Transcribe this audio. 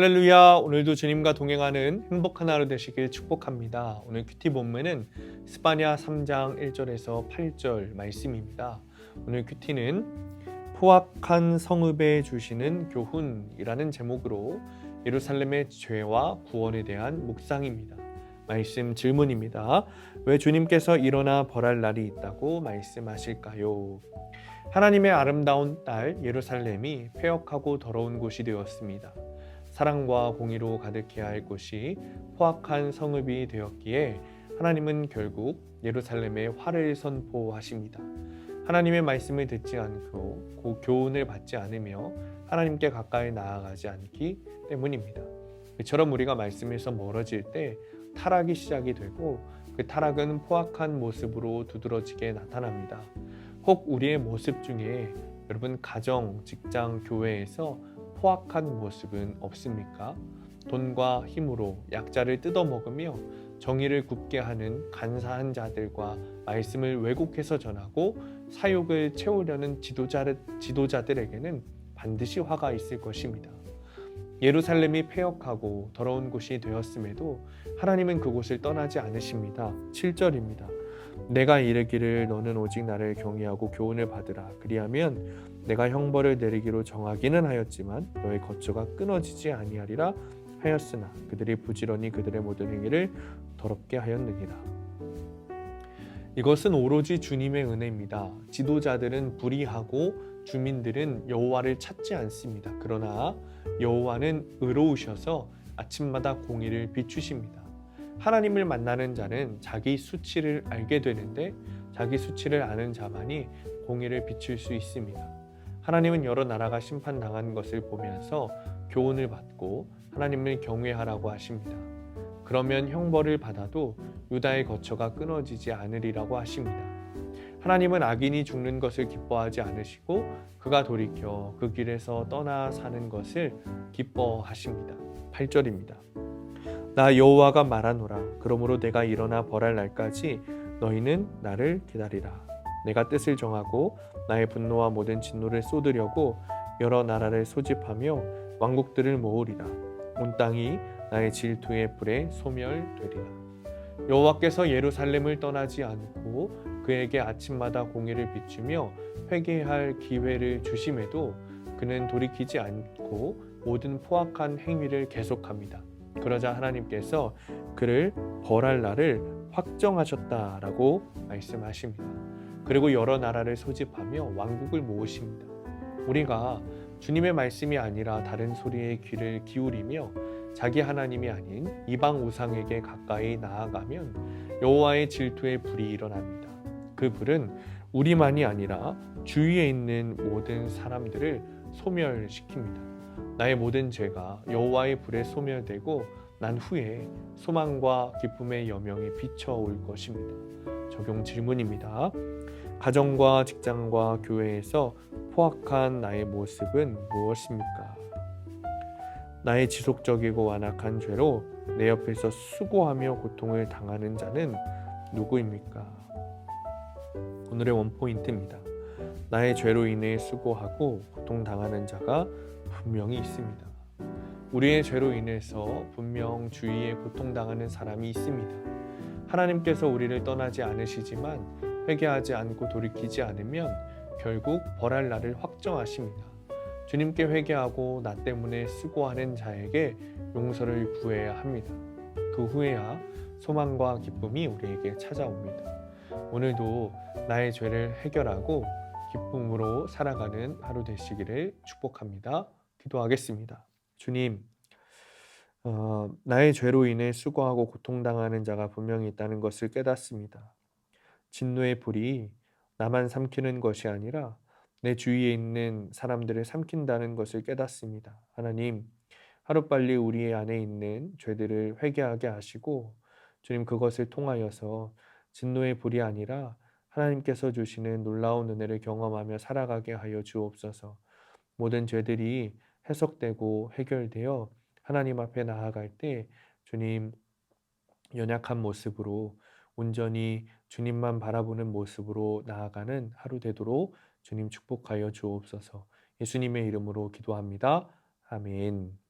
할렐루야 오늘도 주님과 동행하는 행복한 하루 되시길 축복합니다. 오늘 큐티 본문은 스파냐 3장 1절에서 8절 말씀입니다. 오늘 큐티는 포악한 성읍에 주시는 교훈이라는 제목으로 예루살렘의 죄와 구원에 대한 묵상입니다. 말씀 질문입니다. 왜 주님께서 일어나 벌할 날이 있다고 말씀하실까요? 하나님의 아름다운 딸 예루살렘이 폐역하고 더러운 곳이 되었습니다. 사랑과 공의로 가득해야 할 곳이 포악한 성읍이 되었기에 하나님은 결국 예루살렘에 화를 선포하십니다. 하나님의 말씀을 듣지 않고 그 교훈을 받지 않으며 하나님께 가까이 나아가지 않기 때문입니다. 이처럼 우리가 말씀에서 멀어질 때 타락이 시작이 되고 그 타락은 포악한 모습으로 두드러지게 나타납니다. 혹 우리의 모습 중에 여러분 가정, 직장, 교회에서 포악한 모습은 없습니까? 돈과 힘으로 약자를 뜯어먹으며 정의를 굽게 하는 간사한 자들과 말씀을 왜곡해서 전하고 사욕을 채우려는 지도자, 지도자들에게는 반드시 화가 있을 것입니다. 예루살렘이 폐역하고 더러운 곳이 되었음에도 하나님은 그곳을 떠나지 않으십니다. 7절입니다. 내가 이르기를 너는 오직 나를 경외하고 교훈을 받으라. 그리하면 내가 형벌을 내리기로 정하기는 하였지만 너의 거처가 끊어지지 아니하리라 하였으나 그들이 부지런히 그들의 모든 행위를 더럽게 하였느니라. 이것은 오로지 주님의 은혜입니다. 지도자들은 불의하고 주민들은 여호와를 찾지 않습니다. 그러나 여호와는 의로우셔서 아침마다 공의를 비추십니다. 하나님을 만나는 자는 자기 수치를 알게 되는데 자기 수치를 아는 자만이 공의를 비출 수 있습니다. 하나님은 여러 나라가 심판당한 것을 보면서 교훈을 받고 하나님을 경외하라고 하십니다. 그러면 형벌을 받아도 유다의 거처가 끊어지지 않으리라고 하십니다. 하나님은 악인이 죽는 것을 기뻐하지 않으시고 그가 돌이켜 그 길에서 떠나 사는 것을 기뻐하십니다. 8절입니다. 나 여호와가 말하노라. 그러므로 내가 일어나 벌할 날까지 너희는 나를 기다리라. 내가 뜻을 정하고 나의 분노와 모든 진노를 쏟으려고 여러 나라를 소집하며 왕국들을 모으리라. 온 땅이 나의 질투의 불에 소멸되리라. 여호와께서 예루살렘을 떠나지 않고 그에게 아침마다 공의를 비추며 회개할 기회를 주심에도 그는 돌이키지 않고 모든 포악한 행위를 계속합니다. 그러자 하나님께서 그를 벌할 날을 확정하셨다라고 말씀하십니다. 그리고 여러 나라를 소집하며 왕국을 모으십니다. 우리가 주님의 말씀이 아니라 다른 소리에 귀를 기울이며 자기 하나님이 아닌 이방 우상에게 가까이 나아가면 여호와의 질투의 불이 일어납니다. 그 불은 우리만이 아니라 주위에 있는 모든 사람들을 소멸시킵니다. 나의 모든 죄가 여호와의 불에 소멸되고 난 후에 소망과 기쁨의 여명이 비춰올 것입니다. 적용 질문입니다. 가정과 직장과 교회에서 포악한 나의 모습은 무엇입니까? 나의 지속적이고 완악한 죄로 내 옆에서 수고하며 고통을 당하는 자는 누구입니까? 오늘의 원포인트입니다. 나의 죄로 인해 수고하고 고통당하는 자가 분명히 있습니다. 우리의 죄로 인해서 분명 주위에 고통당하는 사람이 있습니다. 하나님께서 우리를 떠나지 않으시지만 회개하지 않고 돌이키지 않으면 결국 벌할 날을 확정하십니다. 주님께 회개하고 나 때문에 수고하는 자에게 용서를 구해야 합니다. 그 후에야 소망과 기쁨이 우리에게 찾아옵니다. 오늘도 나의 죄를 해결하고 기쁨으로 살아가는 하루 되시기를 축복합니다. 기도하겠습니다. 주님, 어, 나의 죄로 인해 수고하고 고통당하는 자가 분명히 있다는 것을 깨닫습니다. 진노의 불이 나만 삼키는 것이 아니라 내 주위에 있는 사람들을 삼킨다는 것을 깨닫습니다. 하나님, 하루빨리 우리 안에 있는 죄들을 회개하게 하시고 주님 그것을 통하여서 진노의 불이 아니라 하나님께서 주시는 놀라운 은혜를 경험하며 살아가게 하여 주옵소서. 모든 죄들이 해석되고 해결되어 하나님 앞에 나아갈 때 주님 연약한 모습으로 온전히 주님만 바라보는 모습으로 나아가는 하루 되도록 주님 축복하여 주옵소서. 예수님의 이름으로 기도합니다. 아멘.